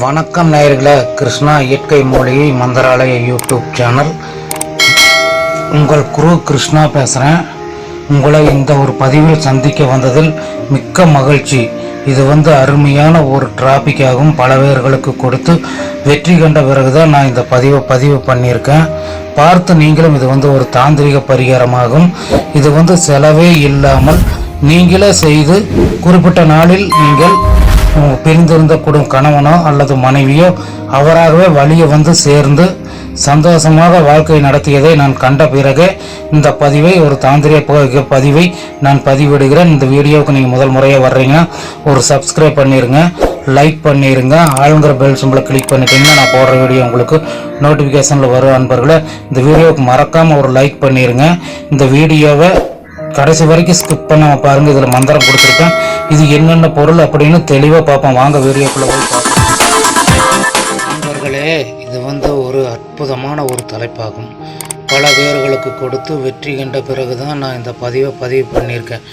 வணக்கம் நேயர்களே கிருஷ்ணா இயற்கை மூலிகை மந்திராலய யூடியூப் சேனல். உங்கள் குரு கிருஷ்ணா பேசுகிறேன் உங்களை இந்த ஒரு பதிவில் சந்திக்க வந்ததில் மிக்க மகிழ்ச்சி. இது வந்து அருமையான ஒரு டிராபிக்காகவும் பல பேர்களுக்கு கொடுத்து வெற்றி கண்ட பிறகுதான் நான் இந்த பதிவை பதிவு பண்ணியிருக்கேன். பார்த்து நீங்களும் இது வந்து ஒரு தாந்திரிக பரிகாரமாகும். இது வந்து செலவே இல்லாமல் நீங்களே செய்து குறிப்பிட்ட நாளில் நீங்கள் பிரிந்திருந்தக்கூடும் பிரிந்திருந்த கணவனோ அல்லது மனைவியோ அவராகவே வழியை வந்து சேர்ந்து சந்தோஷமாக வாழ்க்கை நடத்தியதை நான் கண்ட பிறகே இந்த பதிவை ஒரு தாந்திரிய புகைக்க பதிவை நான் பதிவிடுகிறேன். இந்த வீடியோவுக்கு நீங்கள் முதல் முறையாக வர்றீங்கன்னா ஒரு சப்ஸ்கிரைப் பண்ணிடுங்க லைக் பண்ணிடுங்க ஆளுங்கிற பெல் சிம்பிளை கிளிக் பண்ணிட்டீங்கன்னா நான் போடுற வீடியோ உங்களுக்கு நோட்டிஃபிகேஷனில் வரும் அன்பர்களை. இந்த வீடியோவுக்கு மறக்காமல் ஒரு லைக் பண்ணிடுங்க இந்த வீடியோவை கடைசி வரைக்கும் ஸ்கிப் பண்ணாமல் பாருங்கள் இதில் மந்திரம் கொடுத்துருக்கேன். இது என்னென்ன பொருள் அப்படின்னு தெளிவாக பார்ப்போம். வாங்க வீடியோக்குள்ள போய் பார்ப்போம். நண்பர்களே இது வந்து ஒரு அற்புதமான ஒரு தலைப்பாகும். பல பேர்களுக்கு கொடுத்து வெற்றி கண்ட பிறகு தான் நான் இந்த பதிவை பதிவு பண்ணியிருக்கேன்.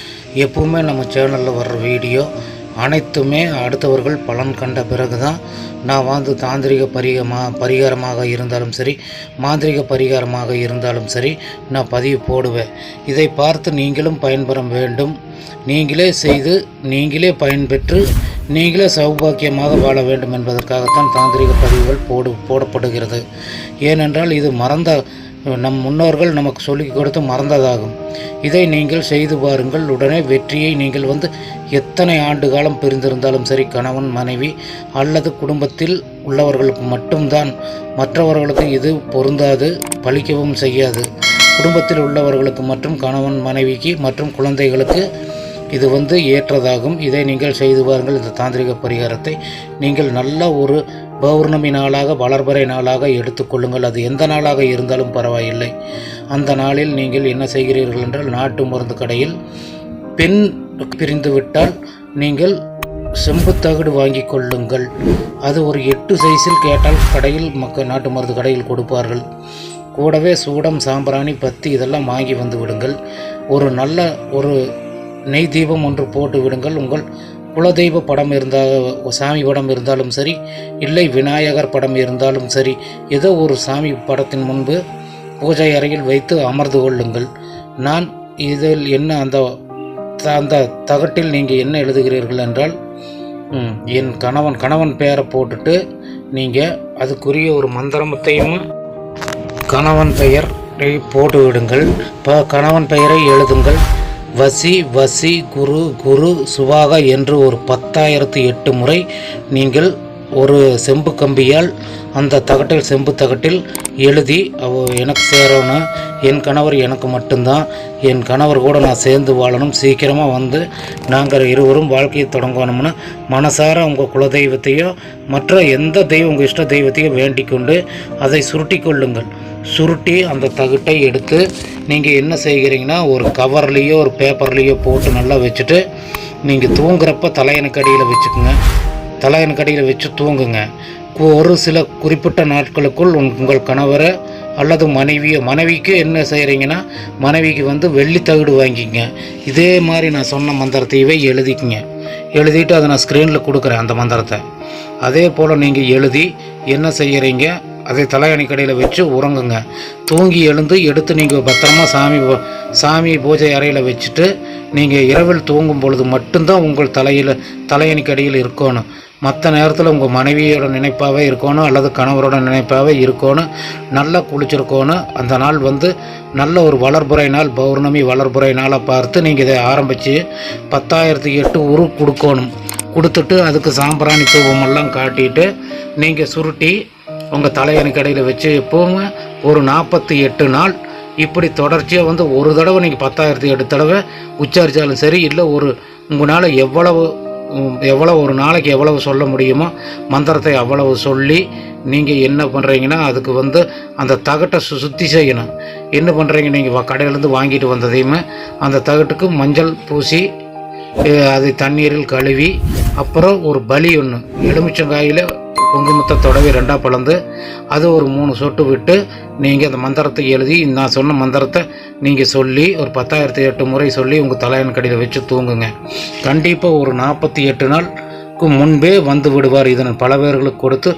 எப்பவுமே நம்ம சேனலில் வர்ற வீடியோ அனைத்துமே அடுத்தவர்கள் பலன் கண்ட பிறகு தான் நான் வந்து தாந்திரிக பரிகமா பரிகாரமாக இருந்தாலும் சரி மாந்திரிக பரிகாரமாக இருந்தாலும் சரி நான் பதிவு போடுவேன். இதை பார்த்து நீங்களும் பயன்பெற வேண்டும். நீங்களே செய்து நீங்களே பயன்பெற்று நீங்களே சௌபாக்கியமாக வாழ வேண்டும் என்பதற்காகத்தான் தாந்திரிக பதிவுகள் போடு போடப்படுகிறது. ஏனென்றால் இது மறந்த நம் முன்னோர்கள் நமக்கு சொல்லிக் கொடுத்து மறந்ததாகும். இதை நீங்கள் செய்து பாருங்கள். உடனே வெற்றியை நீங்கள் வந்து எத்தனை ஆண்டு காலம் பிரிந்திருந்தாலும் சரி கணவன் மனைவி அல்லது குடும்பத்தில் உள்ளவர்களுக்கு மட்டும்தான். மற்றவர்களுக்கு இது பொருந்தாது பழிக்கவும் செய்யாது. குடும்பத்தில் உள்ளவர்களுக்கு மற்றும் கணவன் மனைவிக்கு மற்றும் குழந்தைகளுக்கு இது வந்து ஏற்றதாகும். இதை நீங்கள் செய்து பாருங்கள். இந்த தாந்திரிக பரிகாரத்தை நீங்கள் நல்ல ஒரு பௌர்ணமி நாளாக வளர்பறை நாளாக எடுத்துக்கொள்ளுங்கள் அது எந்த நாளாக இருந்தாலும் பரவாயில்லை. அந்த நாளில் நீங்கள் என்ன செய்கிறீர்கள் என்றால் நாட்டு மருந்து கடையில் பெண் பிரிந்துவிட்டால் நீங்கள் செம்புத்தகடு வாங்கி கொள்ளுங்கள். அது ஒரு எட்டு சைஸில் கேட்டால் கடையில் மக்க நாட்டு மருந்து கடையில் கொடுப்பார்கள். கூடவே சூடம் சாம்பிராணி பத்தி இதெல்லாம் வாங்கி வந்து விடுங்கள். ஒரு நல்ல ஒரு நெய் தீபம் ஒன்று போட்டு விடுங்கள். உங்கள் குலதெய்வ படம் இருந்தால் சாமி படம் இருந்தாலும் சரி இல்லை விநாயகர் படம் இருந்தாலும் சரி ஏதோ ஒரு சாமி படத்தின் முன்பு பூஜை அறையில் வைத்து அமர்ந்து கொள்ளுங்கள். நான் இதில் என்ன அந்த அந்த தகட்டில் நீங்கள் என்ன எழுதுகிறீர்கள் என்றால் என் கணவன் கணவன் பெயரை போட்டுட்டு நீங்கள் அதுக்குரிய ஒரு மந்திரமத்தையும் கணவன் பெயரை போட்டு விடுங்கள் ப கணவன் பெயரை எழுதுங்கள். வசி வசி குரு குரு சுவாக என்று ஒரு பத்தாயிரத்து எட்டு முறை நீங்கள் ஒரு செம்பு கம்பியால் அந்த தகட்டில் செம்பு தகட்டில் எழுதி அவ எனக்கு சேரணும் என் கணவர் எனக்கு மட்டும்தான் என் கணவர் கூட நான் சேர்ந்து வாழணும் சீக்கிரமாக வந்து நாங்கள் இருவரும் வாழ்க்கையை தொடங்கணும்னு மனசார உங்கள் குலதெய்வத்தையோ மற்ற எந்த தெய்வம் உங்கள் இஷ்ட தெய்வத்தையோ வேண்டிக் கொண்டு அதை சுருட்டி கொள்ளுங்கள். சுருட்டி அந்த தகட்டை எடுத்து நீங்கள் என்ன செய்கிறீங்கன்னா ஒரு கவர்லேயோ ஒரு பேப்பர்லேயோ போட்டு நல்லா வச்சுட்டு நீங்கள் தூங்குறப்ப தலையனுக்கு அடியில் வச்சுக்கோங்க. தலையனுக்கு அடியில் வச்சு தூங்குங்க. ஒரு சில குறிப்பிட்ட நாட்களுக்குள் உங்- உங்கள் கணவரை அல்லது மனைவியை மனைவிக்கு என்ன செய்கிறீங்கன்னா மனைவிக்கு வந்து வெள்ளி தகடு வாங்கிக்கங்க. இதே மாதிரி நான் சொன்ன மந்திரத்தையவே எழுதிக்குங்க. எழுதிட்டு அதை நான் ஸ்க்ரீனில் கொடுக்குறேன் அந்த மந்திரத்தை. அதே போல் நீங்கள் எழுதி என்ன செய்கிறீங்க அதை தலையணி கடையில் வச்சு உறங்குங்க. தூங்கி எழுந்து எடுத்து நீங்கள் பத்திரமா சாமி சாமி பூஜை அறையில் வச்சுட்டு நீங்கள் இரவில் தூங்கும் பொழுது மட்டும்தான் உங்கள் தலையில் தலையணி கடையில் இருக்கணும். மற்ற நேரத்தில் உங்கள் மனைவியோட நினைப்பாகவே இருக்கணும் அல்லது கணவரோட நினைப்பாகவே இருக்கணும். நல்லா குளிச்சிருக்கணும். அந்த நாள் வந்து நல்ல ஒரு வளர்புறை நாள் பௌர்ணமி வளர்புறை நாளாக பார்த்து நீங்கள் இதை ஆரம்பித்து பத்தாயிரத்து எட்டு உரு கொடுக்கணும். கொடுத்துட்டு அதுக்கு சாம்பிராணி தூபமெல்லாம் காட்டிட்டு நீங்கள் சுருட்டி உங்கள் தலையணி கடையில் வச்சு எப்போவுமே ஒரு நாற்பத்தி எட்டு நாள் இப்படி தொடர்ச்சியாக வந்து ஒரு தடவை நீங்கள் பத்தாயிரத்தி எட்டு தடவை உச்சரித்தாலும் சரி இல்லை ஒரு உங்களால் எவ்வளவு எவ்வளோ ஒரு நாளைக்கு எவ்வளவு சொல்ல முடியுமோ மந்திரத்தை அவ்வளவு சொல்லி நீங்கள் என்ன பண்ணுறீங்கன்னா அதுக்கு வந்து அந்த தகட்டை சு சுத்தி செய்யணும். என்ன பண்ணுறீங்க நீங்கள் கடையிலேருந்து வாங்கிட்டு வந்ததையுமே அந்த தகட்டுக்கு மஞ்சள் பூசி அதை தண்ணீரில் கழுவி அப்புறம் ஒரு பலி ஒன்று எலுமிச்சங்காயில் குங்குமத்தை தொடவி ரெண்டாக பிளந்து அது ஒரு மூணு சொட்டு விட்டு நீங்கள் அந்த மந்திரத்தை எழுதி நான் சொன்ன மந்திரத்தை நீங்கள் சொல்லி ஒரு பத்தாயிரத்தி எட்டு முறை சொல்லி உங்கள் தலையன் கடியில் வச்சு தூங்குங்க. கண்டிப்பாக ஒரு நாற்பத்தி எட்டு நாளுக்கு முன்பே வந்து விடுவார். இதன் பல பேர்களுக்கு கொடுத்து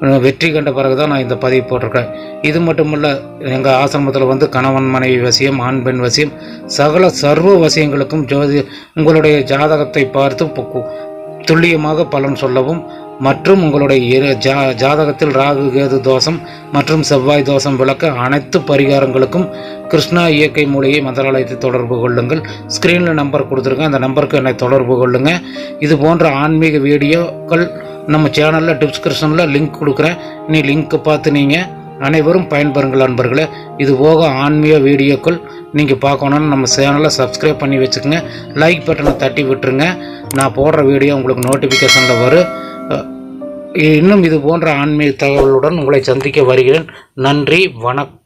வெற்றி கண்ட பிறகு தான் நான் இந்த பதிவு போட்டிருக்கேன். இது மட்டுமல்ல எங்கள் ஆசிரமத்தில் வந்து கணவன் மனைவி வசியம் ஆண் பெண் வசியம் சகல சர்வ வசியங்களுக்கும் ஜோதி உங்களுடைய ஜாதகத்தை பார்த்து துல்லியமாக பலன் சொல்லவும் மற்றும் உங்களுடைய இரு- ஜா ஜாதகத்தில் ராகு கேது தோஷம் மற்றும் செவ்வாய் தோஷம் விளக்க அனைத்து பரிகாரங்களுக்கும் கிருஷ்ணா இயற்கை மூலிகை மந்திராலயத்தை தொடர்பு கொள்ளுங்கள். ஸ்க்ரீனில் நம்பர் கொடுத்துருக்கேன். அந்த நம்பருக்கு என்னை தொடர்பு கொள்ளுங்கள் இது போன்ற ஆன்மீக வீடியோக்கள் நம்ம சேனலில் டிஸ்கிரிப்ஷனில் லிங்க் கொடுக்குறேன். நீ லிங்க்கை பார்த்து நீங்கள் அனைவரும் பயன்பெறுங்கள் நண்பர்களே இது போக ஆன்மீக வீடியோக்கள் நீங்கள் பார்க்கணுன்னு நம்ம சேனலை சப்ஸ்கிரைப் பண்ணி வச்சுக்கோங்க. லைக் பட்டனை தட்டி விட்டுருங்க. நான் போடுற வீடியோ உங்களுக்கு நோட்டிஃபிகேஷனில் வரும். இன்னும் இது போன்ற ஆன்மீக தகவலுடன் உங்களை சந்திக்க வருகிறேன். நன்றி வணக்கம்.